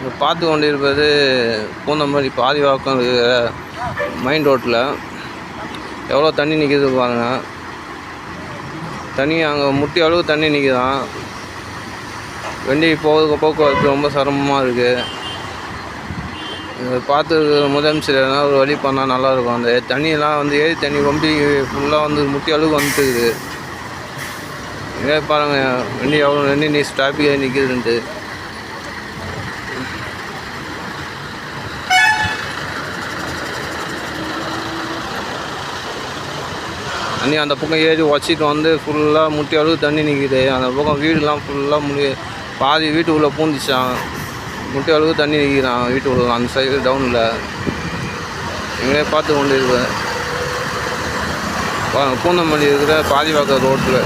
இங்கே பார்த்து கொண்டிருப்பது பூந்தமல்லி பாதிவாக்கம் இருக்கிற மெயின் ரோட்டில் எவ்வளோ தண்ணி நிற்கிது பாருங்கள் தண்ணி அங்கே முட்டி அளவு தண்ணி நிற்கிதான் வண்டி போகிறதுக்கு போக்குவரத்து ரொம்ப சிரமமாக இருக்குது இதை பார்த்து முதலமைச்சர் எதனா ஒரு வழி பண்ணால் நல்லாயிருக்கும். அந்த தண்ணியெல்லாம் வந்து ஏரி தண்ணி ரொம்ப ஃபுல்லாக வந்து முட்டி அளவுக்கு வந்துட்டுருக்குது. இங்கே பாருங்கள் வண்டி எவ்வளோ வண்டி நீ டிராஃபிக்காக நிற்கிதுன்ட்டு தண்ணி அந்த பக்கம் ஏறி உடச்சிட்டு வந்து ஃபுல்லாக முட்டி அளவுக்கு தண்ணி நிற்கிது அந்த பக்கம் வீடுலாம் ஃபுல்லாக முடி பாதி வீட்டுக்குள்ளே பூந்துச்சான் முட்டி அளவு தண்ணி நிற்கிறான் வீட்டுக்குள்ள அந்த சைடு டவுனில் இங்கே பார்த்து கொண்டு இருப்பேன் பூந்தமல்லி இருக்கிற பாதிவாக்கம் ரோட்டில்